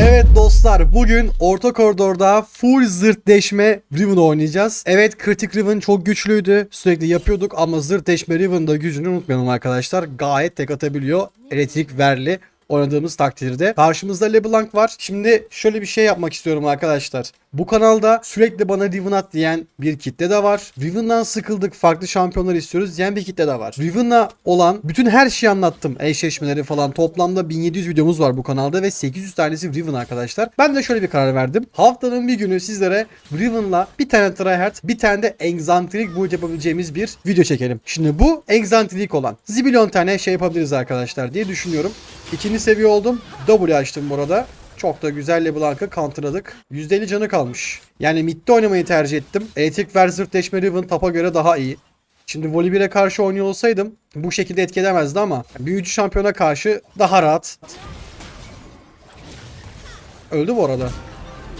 Evet dostlar bugün orta koridorda full zırt deşme Riven oynayacağız. Evet kritik Riven çok güçlüydü. Sürekli yapıyorduk ama zırt deşme Riven da gücünü unutmayalım arkadaşlar. Gayet tek atabiliyor. Elektrik verli oynadığımız takdirde. Karşımızda LeBlanc var. Şimdi şöyle bir şey yapmak istiyorum arkadaşlar. Bu kanalda sürekli bana Riven at diyen bir kitle de var. Riven'dan sıkıldık farklı şampiyonlar istiyoruz diyen bir kitle de var. Riven'la olan bütün her şeyi anlattım. Eşleşmeleri falan. Toplamda 1700 videomuz var bu kanalda ve 800 tanesi Riven arkadaşlar. Ben de şöyle bir karar verdim. Haftanın bir günü sizlere Riven'la bir tane tryhard bir tane de egzantrik build yapabileceğimiz bir video çekelim. Şimdi bu egzantrik olan zibilyon tane şey yapabiliriz arkadaşlar diye düşünüyorum. İkinci seviye oldum. W açtım burada. Çok da güzel LeBlanc'ı counterladık. %50 canı kalmış. Yani midde oynamayı tercih ettim. Elektrik ver zırtleşme Riven tapa göre daha iyi. Şimdi Voli 1'e karşı oynuyor olsaydım bu şekilde etki edemezdi ama büyücü şampiyona karşı daha rahat. Öldü bu arada.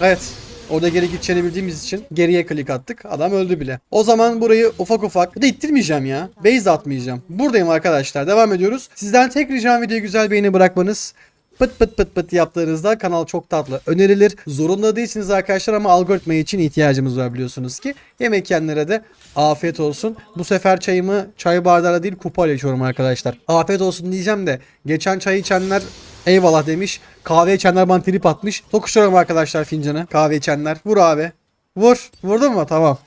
Evet. Orada geri gideceğini bildiğimiz için geriye klik attık. Adam öldü bile. O zaman burayı ufak ufak da ittirmeyeceğim ya. Base atmayacağım. Buradayım arkadaşlar. Devam ediyoruz. Sizden tek ricam videoya güzel beğeni bırakmanız. Pıt pıt pıt pıt yaptığınızda kanal çok tatlı önerilir. Zorunda değilsiniz arkadaşlar ama algoritma için ihtiyacımız var biliyorsunuz ki. Yemek yiyenlere de afiyet olsun. Bu sefer çayımı çay bardağıyla değil kupayla içiyorum arkadaşlar. Afiyet olsun diyeceğim de geçen çay içenler eyvallah demiş. Kahve içenler bana trip atmış. Tokuşturuyorum arkadaşlar fincanı. Kahve içenler. Vur abi. Vur. Vurdun mu? Tamam.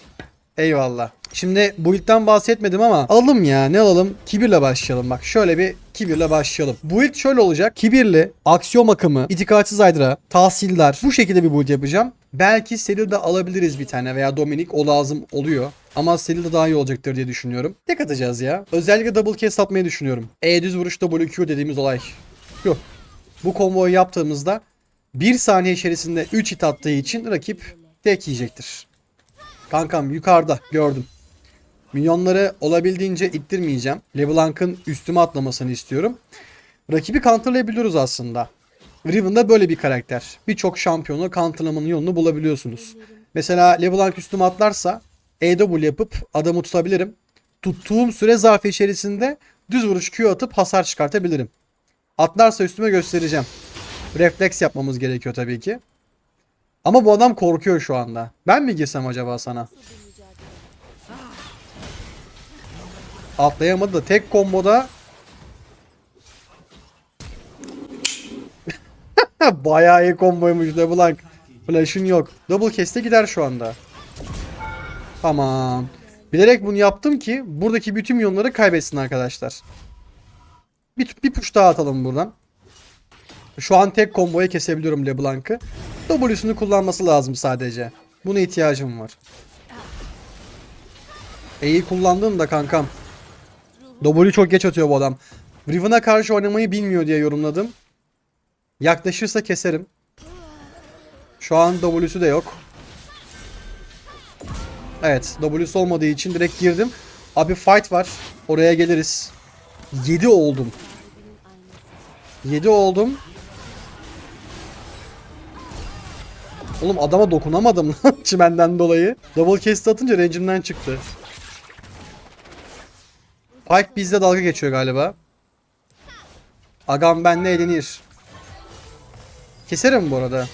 Eyvallah. Şimdi build'den bahsetmedim ama alalım ya ne alalım? Kibirle başlayalım bak. Şöyle bir kibirle başlayalım. Build şöyle olacak. Kibirli, aksiyon akımı, itikatsız aydra, tahsiller bu şekilde bir build yapacağım. Belki Selil de alabiliriz bir tane veya Dominik o lazım oluyor. Ama Selil de daha iyi olacaktır diye düşünüyorum. Tek atacağız ya. Özellikle double cast atmayı düşünüyorum. E düz vuruş WQ dediğimiz olay. Yok. Bu komboyu yaptığımızda 1 saniye içerisinde 3 hit attığı için rakip tek yiyecektir. Kankam yukarıda gördüm. Minyonları olabildiğince ittirmeyeceğim. LeBlanc'ın üstüme atlamasını istiyorum. Rakibi counterlayabiliyoruz aslında. Riven da böyle bir karakter. Birçok şampiyonu counterlamanın yolunu bulabiliyorsunuz. Mesela LeBlanc üstüme atlarsa EW yapıp adamı tutabilirim. Tuttuğum süre zarfı içerisinde düz vuruş Q atıp hasar çıkartabilirim. Atlarsa üstüme göstereceğim. Refleks yapmamız gerekiyor tabii ki. Ama bu adam korkuyor şu anda. Ben mi girsem acaba sana? Atlayamadı da tek komboda Bayağı iyi komboymuş LeBlanc. Flash'ın yok. Double cast'e gider şu anda. Tamam. Bilerek bunu yaptım ki buradaki bütün milyonları kaybetsin arkadaşlar. Bir, bir push daha atalım buradan. Şu an tek komboya kesebiliyorum LeBlanc'ı. W'sunu kullanması lazım sadece. Buna ihtiyacım var. E'yi kullandın da kankam. W çok geç atıyor bu adam. Riven'a karşı oynamayı bilmiyor diye yorumladım. Yaklaşırsa keserim. Şu an W'su de yok. Evet W'su olmadığı için direkt girdim. Abi fight var. Oraya geliriz. 7 oldum. 7 oldum. Oğlum adama dokunamadım lan çimenden dolayı. Double cast atınca range'imden çıktı. Pike bizde dalga geçiyor galiba. Agam benle eğlenir. Keserim bu arada.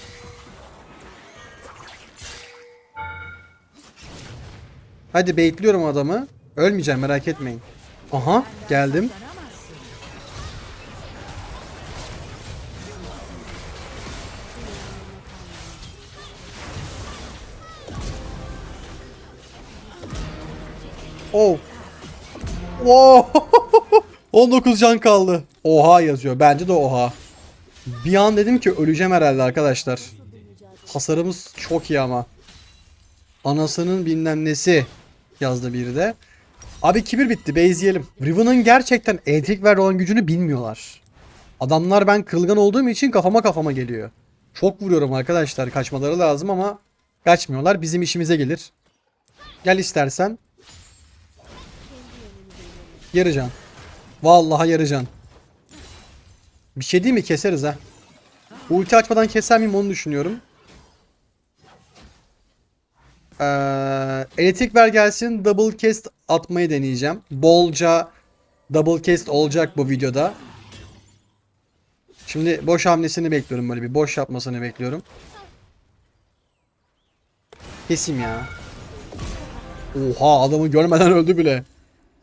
Hadi baitliyorum adamı. Ölmeyeceğim merak etmeyin. Aha geldim. Oh. Wow. 19 can kaldı. Oha yazıyor. Bence de oha. Bir an dedim ki öleceğim herhalde arkadaşlar. Hasarımız çok iyi ama. Anasının bilmem nesi yazdı biri de. Abi kibir bitti. Base yiyelim. Riven'ın gerçekten elektrik ver olan gücünü bilmiyorlar. Adamlar ben kırılgan olduğum için kafama kafama geliyor. Çok vuruyorum arkadaşlar. Kaçmaları lazım ama kaçmıyorlar. Bizim işimize gelir. Gel istersen. Yarıcan. Vallahi yarıcan. Bir şey değil mi? Keseriz ha. Ulti açmadan keser miyim onu düşünüyorum. Ee, elektrik ver gelsin. Double cast atmayı deneyeceğim. Bolca double cast olacak bu videoda. Şimdi boş hamlesini bekliyorum böyle bir boş yapmasını bekliyorum. Kesim ya. Oha adamı görmeden öldü bile.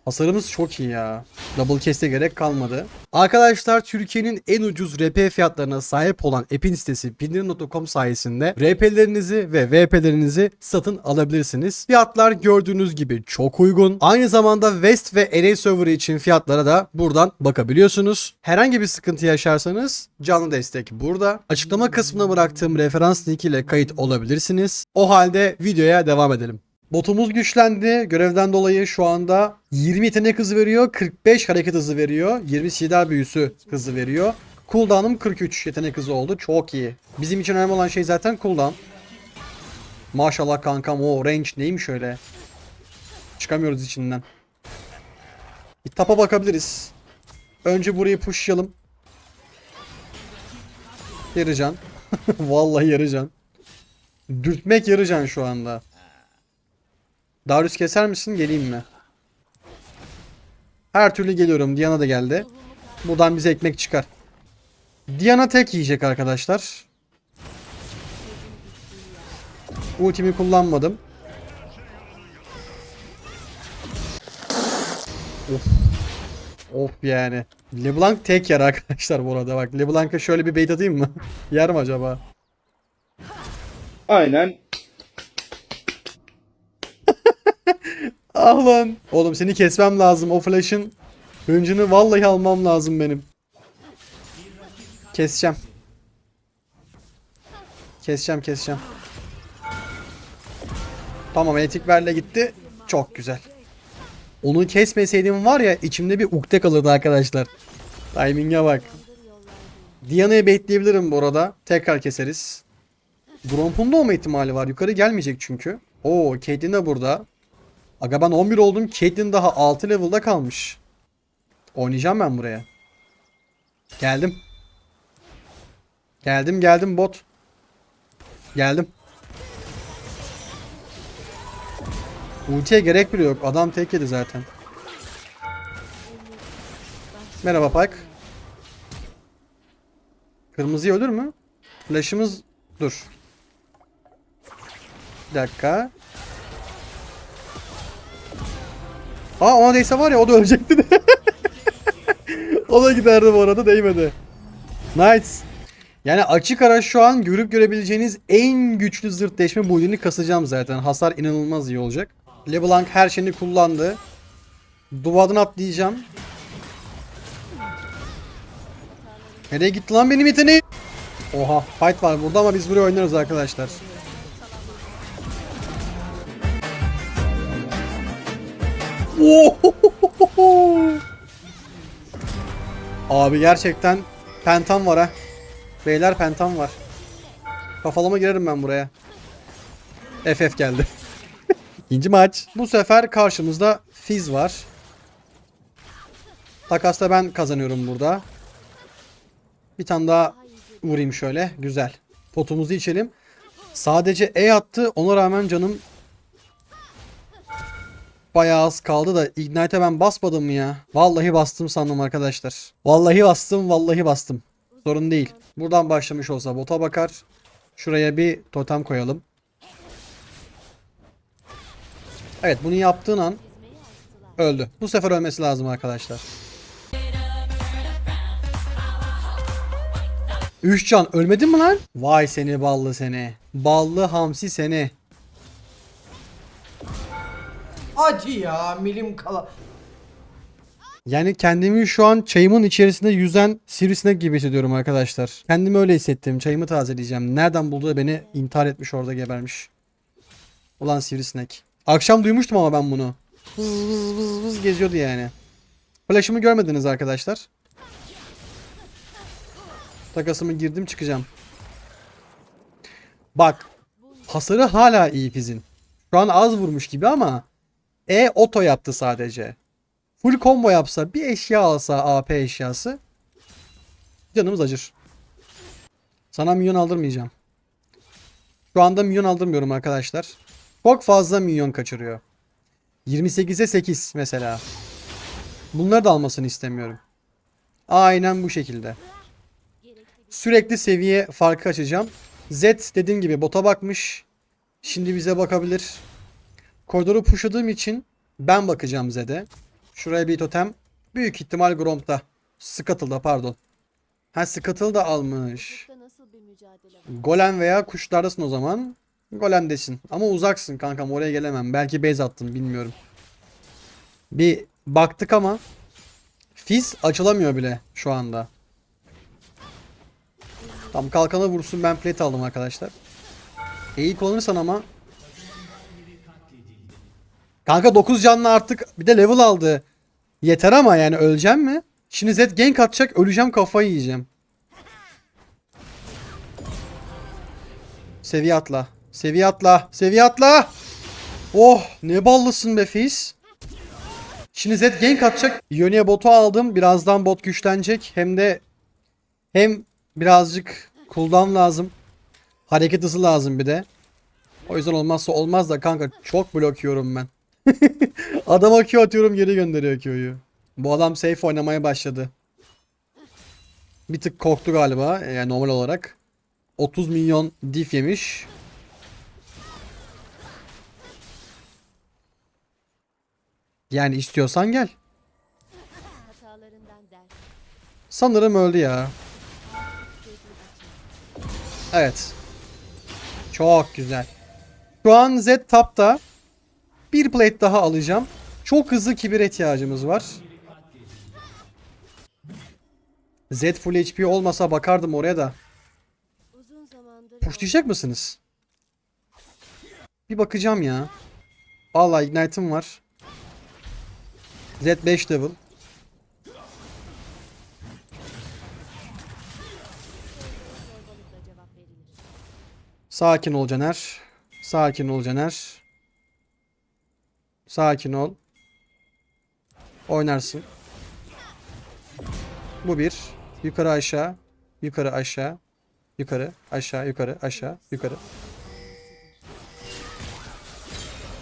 Hasarımız çok iyi ya. Double cast'e gerek kalmadı. Arkadaşlar Türkiye'nin en ucuz RP fiyatlarına sahip olan app'in sitesi pindirin.com sayesinde RP'lerinizi ve VP'lerinizi satın alabilirsiniz. Fiyatlar gördüğünüz gibi çok uygun. Aynı zamanda West ve LA server için fiyatlara da buradan bakabiliyorsunuz. Herhangi bir sıkıntı yaşarsanız canlı destek burada. Açıklama kısmına bıraktığım referans link ile kayıt olabilirsiniz. O halde videoya devam edelim. Botumuz güçlendi. Görevden dolayı şu anda 20 yetenek hızı veriyor. 45 hareket hızı veriyor. 20 sider büyüsü hızı veriyor. Cooldown'um 43 yetenek hızı oldu. Çok iyi. Bizim için önemli olan şey zaten cooldown. Maşallah kankam o range neymiş öyle. Çıkamıyoruz içinden. Bir tapa bakabiliriz. Önce burayı pushlayalım. Yarıcan. Vallahi yarıcan. Dürtmek yarıcan şu anda. Darius keser misin? Geleyim mi? Her türlü geliyorum. Diana da geldi. Buradan bize ekmek çıkar. Diana tek yiyecek arkadaşlar. Ultimi kullanmadım. Of. Of yani. LeBlanc tek yer arkadaşlar bu arada bak. LeBlanc'a şöyle bir bait atayım mı? yer mi acaba? Aynen. Ah lan. Oğlum seni kesmem lazım. O flash'ın hıncını vallahi almam lazım benim. Keseceğim. Keseceğim keseceğim. Tamam etik verle gitti. Çok güzel. Onu kesmeseydim var ya içimde bir ukde kalırdı arkadaşlar. Timing'e bak. Diana'yı baitleyebilirim bu arada. Tekrar keseriz. Gromp'un da olma ihtimali var. Yukarı gelmeyecek çünkü. Oo Caitlyn de burada. Aga ben 11 oldum. Caitlyn daha 6 level'da kalmış. Oynayacağım ben buraya. Geldim. Geldim geldim bot. Geldim. Ultiye gerek bile yok. Adam tek yedi zaten. Merhaba Pike. Kırmızı ölür mü? Flash'ımız dur. Bir dakika. Aa ona değse var ya o da ölecekti de. o da giderdi bu arada değmedi. Nice. Yani açık ara şu an görüp görebileceğiniz en güçlü zırt deşme build'ini kasacağım zaten. Hasar inanılmaz iyi olacak. LeBlanc her şeyini kullandı. Duvardan atlayacağım. Nereye gitti lan benim yeteneğim? Oha fight var burada ama biz buraya oynarız arkadaşlar. Abi gerçekten pentam var ha. Beyler pentam var. Kafalama girerim ben buraya. FF geldi. İkinci maç. Bu sefer karşımızda Fizz var. Takasta ben kazanıyorum burada. Bir tane daha vurayım şöyle. Güzel. Potumuzu içelim. Sadece E attı. Ona rağmen canım bayağı az kaldı da Ignite'e ben basmadım mı ya? Vallahi bastım sandım arkadaşlar. Vallahi bastım, vallahi bastım. Sorun değil. Buradan başlamış olsa bota bakar. Şuraya bir totem koyalım. Evet bunu yaptığın an öldü. Bu sefer ölmesi lazım arkadaşlar. 3 can ölmedin mi lan? Vay seni ballı seni. Ballı hamsi seni. Acı ya milim kala. Yani kendimi şu an çayımın içerisinde yüzen sivrisinek gibi hissediyorum arkadaşlar. Kendimi öyle hissettim. Çayımı tazeleyeceğim. Nereden buldu da beni intihar etmiş orada gebermiş. Ulan sivrisinek. Akşam duymuştum ama ben bunu. Vız vız vız vız geziyordu yani. Flash'ımı görmediniz arkadaşlar. Takasımı girdim çıkacağım. Bak. Hasarı hala iyi Fizz'in. Şu an az vurmuş gibi ama E oto yaptı sadece. Full combo yapsa bir eşya alsa AP eşyası canımız acır. Sana minyon aldırmayacağım. Şu anda minyon aldırmıyorum arkadaşlar. Çok fazla minyon kaçırıyor. 28'e 8 mesela. Bunları da almasını istemiyorum. Aynen bu şekilde. Sürekli seviye farkı açacağım. Z dediğim gibi bota bakmış. Şimdi bize bakabilir. Koridoru pushladığım için ben bakacağım Z'de. Şuraya bir totem. Büyük ihtimal Gromp'ta. Scuttle'da pardon. Ha Scuttle da almış. Golem veya kuşlardasın o zaman. Golemdesin. Ama uzaksın kankam oraya gelemem. Belki base attın bilmiyorum. Bir baktık ama Fizz açılamıyor bile şu anda. Tam kalkana vursun ben plate aldım arkadaşlar. İyi kullanırsan ama. Kanka 9 canlı artık bir de level aldı. Yeter ama yani öleceğim mi? Şimdi Z gank atacak öleceğim kafayı yiyeceğim. Seviye atla. Seviye atla. Seviye atla. Oh ne ballısın be Fizz. Şimdi Z gank atacak. Ionia botu aldım. Birazdan bot güçlenecek. Hem de hem birazcık cooldown lazım. Hareket hızı lazım bir de. O yüzden olmazsa olmaz da kanka çok blok yiyorum ben. Adama Q atıyorum geri gönderiyor Q'yu. Bu adam safe oynamaya başladı. Bir tık korktu galiba yani normal olarak. 30 milyon diff yemiş. Yani istiyorsan gel. Sanırım öldü ya. Evet. Çok güzel. Şu an Z tapta. Bir plate daha alacağım. Çok hızlı kibir ihtiyacımız var. Z full HP olmasa bakardım oraya da. Pushlayacak mısınız? Bir bakacağım ya. Vallahi Ignite'ım var. Z 5 level. Sakin ol Caner. Sakin ol Caner. Sakin ol. Oynarsın. Bu bir. Yukarı aşağı. Yukarı aşağı. Yukarı aşağı yukarı aşağı yukarı.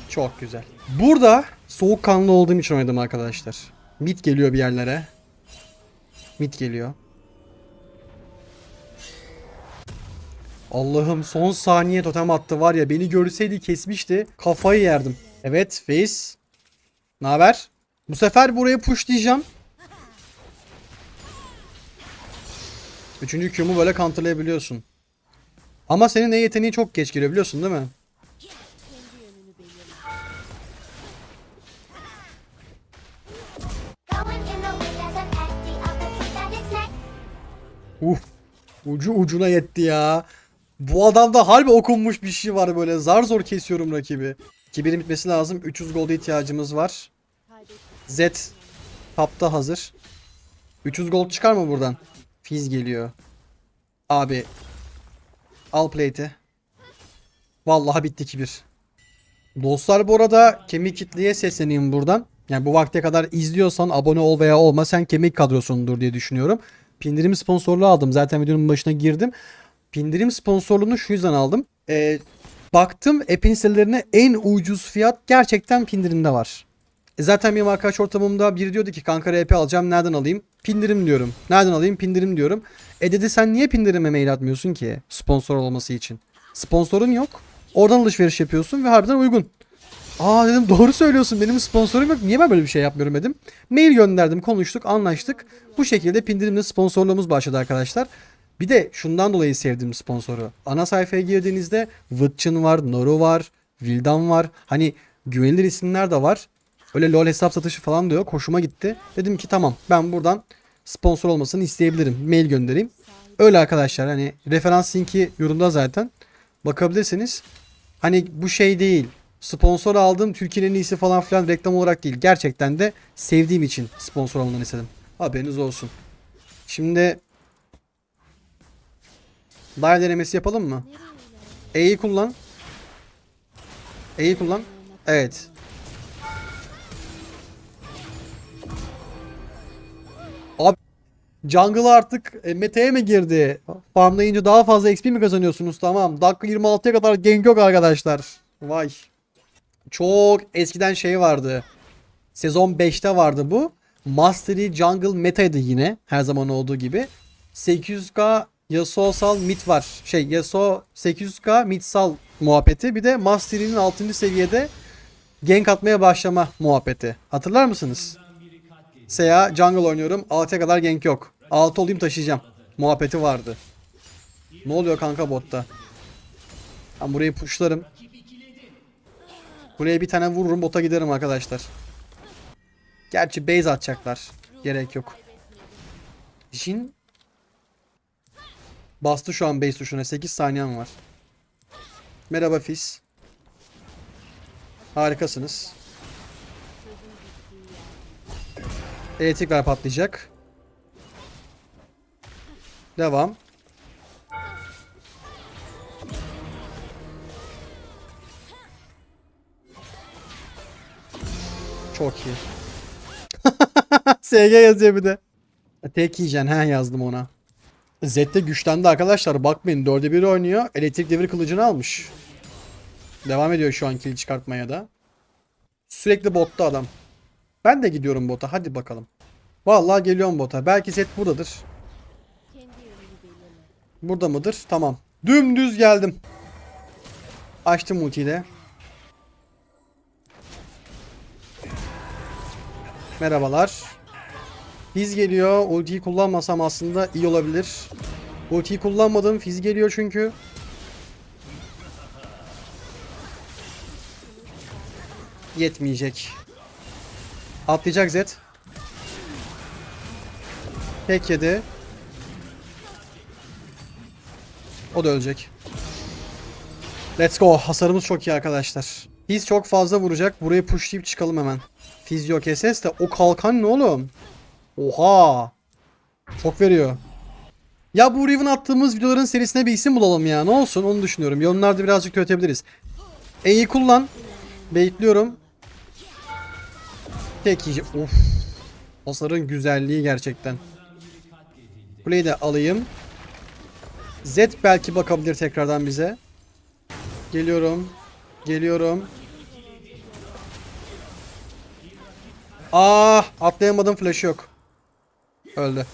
Çok güzel. Burada soğukkanlı olduğum için oynadım arkadaşlar. Mid geliyor bir yerlere. Mid geliyor. Allah'ım son saniye totem attı var ya beni görseydi kesmişti. Kafayı yerdim. Evet Face. Ne haber? Bu sefer buraya pushlayacağım. Üçüncü Q'mu böyle counterlayabiliyorsun. Ama senin E yeteneği çok geç geliyor biliyorsun değil mi? Uh. Ucu ucuna yetti ya. Bu adamda harbi okunmuş bir şey var böyle. Zar zor kesiyorum rakibi. Kibirin bitmesi lazım. 300 gold'a ihtiyacımız var. Z tapta hazır. 300 gold çıkar mı buradan? Fiz geliyor. Abi. Al plate'i. Vallahi bitti kibir. Dostlar bu arada kemik kitleye sesleneyim buradan. Yani bu vakte kadar izliyorsan abone ol veya olma sen kemik kadrosundur diye düşünüyorum. Pindirim sponsorluğu aldım. Zaten videonun başına girdim. Pindirim sponsorluğunu şu yüzden aldım. Ee, baktım app'in sitelerine en ucuz fiyat gerçekten pindirimde var. E zaten benim arkadaş ortamımda biri diyordu ki kanka RP alacağım nereden alayım? Pindirim diyorum. Nereden alayım? Pindirim diyorum. E dedi sen niye pindirime mail atmıyorsun ki sponsor olması için? Sponsorun yok. Oradan alışveriş yapıyorsun ve harbiden uygun. Aa dedim doğru söylüyorsun benim sponsorum yok. Niye ben böyle bir şey yapmıyorum dedim. Mail gönderdim konuştuk anlaştık. Bu şekilde pindirimle sponsorluğumuz başladı arkadaşlar. Bir de şundan dolayı sevdim sponsoru. Ana sayfaya girdiğinizde Vıtçın var, Noru var, Vildan var. Hani güvenilir isimler de var. Öyle LoL hesap satışı falan da yok. Hoşuma gitti. Dedim ki tamam ben buradan sponsor olmasını isteyebilirim. Mail göndereyim. Öyle arkadaşlar hani referans linki yorumda zaten. Bakabilirsiniz. Hani bu şey değil. Sponsor aldım Türkiye'nin en iyisi falan filan reklam olarak değil. Gerçekten de sevdiğim için sponsor olmanı istedim. Haberiniz olsun. Şimdi dive denemesi yapalım mı? E'yi kullan. E'yi kullan. Evet. Abi Jungle artık e, meta'ya mı girdi? Farmlayınca daha fazla XP mi kazanıyorsunuz? Tamam. Dakika 26'ya kadar gank yok arkadaşlar. Vay. Çok eskiden şey vardı. Sezon 5'te vardı bu. Mastery Jungle metaydı yine. Her zaman olduğu gibi. 800k Yasuo sal mid var. Şey Yasuo 800k mid sal muhabbeti. Bir de Mastery'nin 6. seviyede gank atmaya başlama muhabbeti. Hatırlar mısınız? Seya jungle oynuyorum. 6'ya kadar gank yok. 6 olayım taşıyacağım. Muhabbeti vardı. Ne oluyor kanka botta? Ben burayı pushlarım. Buraya bir tane vururum bota giderim arkadaşlar. Gerçi base atacaklar. Gerek yok. Jin Bastı şu an base tuşuna. 8 saniyem var. Merhaba Fizz. Harikasınız. Elektrikler patlayacak. Devam. Çok iyi. SG yazıyor bir de. Tek yiyeceksin he yazdım ona. Zed'de güçlendi arkadaşlar. Bakmayın 4'e 1 oynuyor. Elektrik devir kılıcını almış. Devam ediyor şu an kill çıkartmaya da. Sürekli botta adam. Ben de gidiyorum bota. Hadi bakalım. Vallahi geliyorum bota. Belki Zed buradadır. Burada mıdır? Tamam. Dümdüz geldim. Açtım ultiyi de. Merhabalar. Fiz geliyor. Ultiyi kullanmasam aslında iyi olabilir. Ultiyi kullanmadım. Fiz geliyor çünkü. Yetmeyecek. Atlayacak Zed. Tek yedi. O da ölecek. Let's go. Hasarımız çok iyi arkadaşlar. Fizz çok fazla vuracak. Burayı pushlayıp çıkalım hemen. Fizz yok SS de o kalkan ne oğlum? Oha. Çok veriyor. Ya bu Riven attığımız videoların serisine bir isim bulalım ya. Ne olsun onu düşünüyorum. Yorumlarda birazcık kötebiliriz. E'yi kullan. Bekliyorum. Tek yiyecek. Of. Hasarın güzelliği gerçekten. Kuleyi de alayım. Z belki bakabilir tekrardan bize. Geliyorum. Geliyorum. Ah, atlayamadım flash yok. Öldü.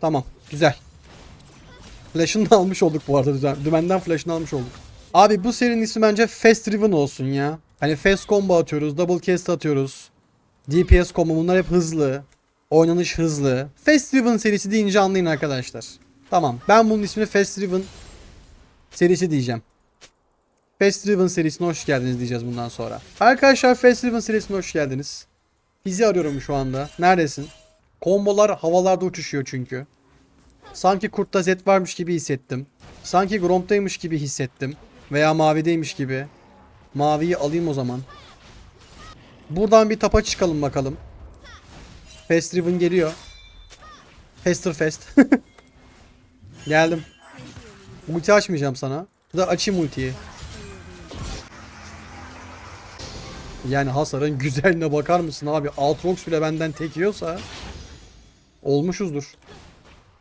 Tamam, güzel. Flash'ını da almış olduk bu arada düzen- dümenden flash'ını almış olduk. Abi bu serinin ismi bence Fast Driven olsun ya. Hani fast combo atıyoruz, double cast atıyoruz. DPS combo bunlar hep hızlı. Oynanış hızlı. Fast Driven serisi deyince anlayın arkadaşlar. Tamam. Ben bunun ismini Fast Driven serisi diyeceğim. Fast Driven serisine hoş geldiniz diyeceğiz bundan sonra. Arkadaşlar Fast Driven serisine hoş geldiniz. Bizi arıyorum şu anda. Neredesin? Kombolar havalarda uçuşuyor çünkü. Sanki kurtta Z varmış gibi hissettim. Sanki Gromp'taymış gibi hissettim. Veya mavideymiş gibi. Maviyi alayım o zaman. Buradan bir tapa çıkalım bakalım. Fast Driven geliyor. Faster Fast. Geldim. Ulti açmayacağım sana. Ya da açayım ultiyi. Yani hasarın güzelliğine bakar mısın abi? Aatrox bile benden tek yiyorsa olmuşuzdur.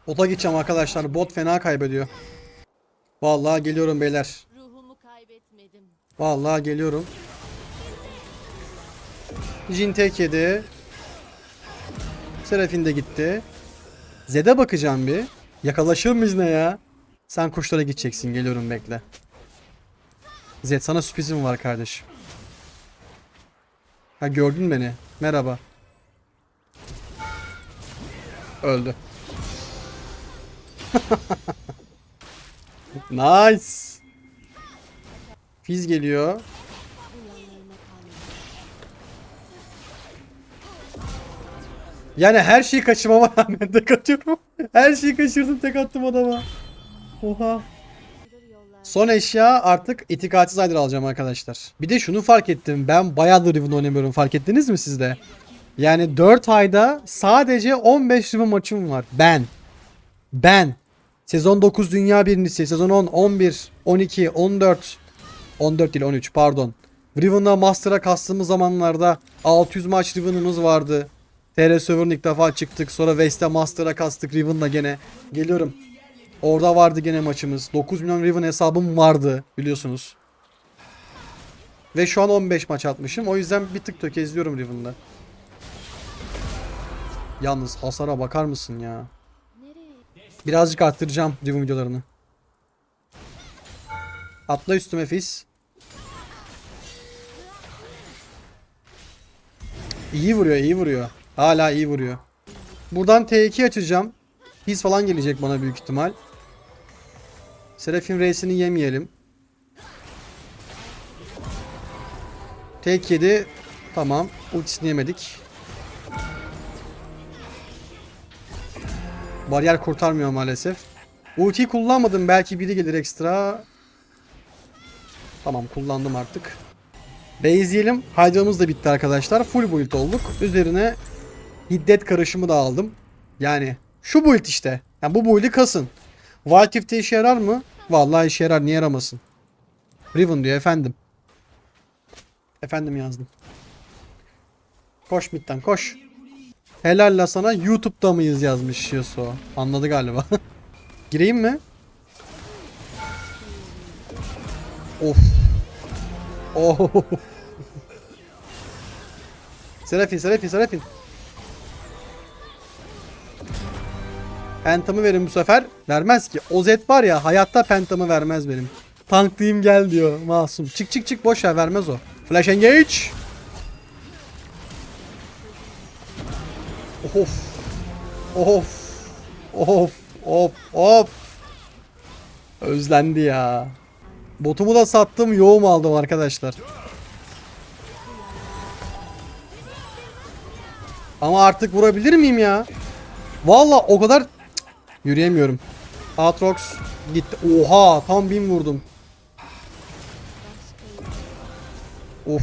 Bota gideceğim arkadaşlar. Bot fena kaybediyor. Vallahi geliyorum beyler. Vallahi geliyorum. Jin tek yedi. Serafin de gitti. Zed'e bakacağım bir. Yakalaşır mıyız ne ya? Sen kuşlara gideceksin. Geliyorum bekle. Zed sana sürprizim var kardeşim. Ha gördün beni. Merhaba. Öldü. nice. Fiz geliyor. Yani her şeyi kaçırmama rağmen tek atıyorum. Her şeyi kaçırdım tek attım adama. Oha. Son eşya artık itikatsız aydır alacağım arkadaşlar. Bir de şunu fark ettim. Ben bayağıdır Riven oynamıyorum. Fark ettiniz mi siz de? Yani 4 ayda sadece 15 Riven maçım var. Ben. Ben. Sezon 9 dünya birincisi. Sezon 10, 11, 12, 14. 14 değil 13 pardon. Riven'la Master'a kastığımız zamanlarda 600 maç Riven'ımız vardı. TR Server'ın ilk defa çıktık. Sonra West'e Master'a kastık Riven'la gene. Geliyorum. Orada vardı gene maçımız. 9 milyon Riven hesabım vardı biliyorsunuz. Ve şu an 15 maç atmışım. O yüzden bir tık tökezliyorum Riven'da. Yalnız hasara bakar mısın ya? Birazcık arttıracağım Riven videolarını. Atla üstüme Fizz. İyi vuruyor, iyi vuruyor. Hala iyi vuruyor. Buradan T2 açacağım. Fizz falan gelecek bana büyük ihtimal. Seraphim Reis'ini yemeyelim. Tek yedi. Tamam. Ultisini yemedik. Bariyer kurtarmıyor maalesef. Ultiyi kullanmadım. Belki biri gelir ekstra. Tamam kullandım artık. Base'leyelim. Hydra'mız da bitti arkadaşlar. Full build olduk. Üzerine hiddet karışımı da aldım. Yani şu build işte. Yani bu build'i kasın. Wild Rift'te işe yarar mı? Vallahi işe yarar. Niye yaramasın? Riven diyor efendim. Efendim yazdım. Koş midden koş. Helal la sana YouTube'da mıyız yazmış Yasuo. Anladı galiba. Gireyim mi? Of. Oh. Serafin, Serafin, Serafin. Pentamı verin bu sefer. Vermez ki. O Zed var ya hayatta pentamı vermez benim. Tanklayayım gel diyor masum. Çık çık çık boş ver vermez o. Flash engage. Of. Of. Of. Of. Of. Özlendi ya. Botumu da sattım, yoğum aldım arkadaşlar. Ama artık vurabilir miyim ya? Valla o kadar yürüyemiyorum. Aatrox gitti. Oha, tam bin vurdum. Of.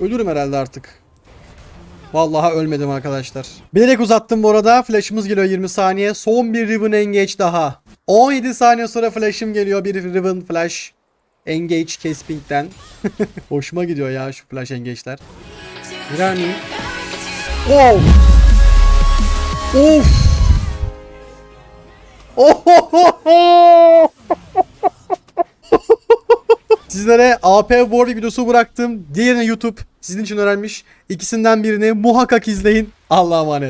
Ölürüm herhalde artık. Vallahi ölmedim arkadaşlar. Bilerek uzattım bu arada. Flash'ımız geliyor 20 saniye. Son bir Riven Engage daha. 17 saniye sonra flash'ım geliyor. Bir Riven Flash. Engage Kesping'den. Hoşuma gidiyor ya şu Flash Engage'ler. Yani. Of. Of. Sizlere AP Warwick videosu bıraktım. Diğerini YouTube sizin için öğrenmiş. İkisinden birini muhakkak izleyin. Allah'a emanet.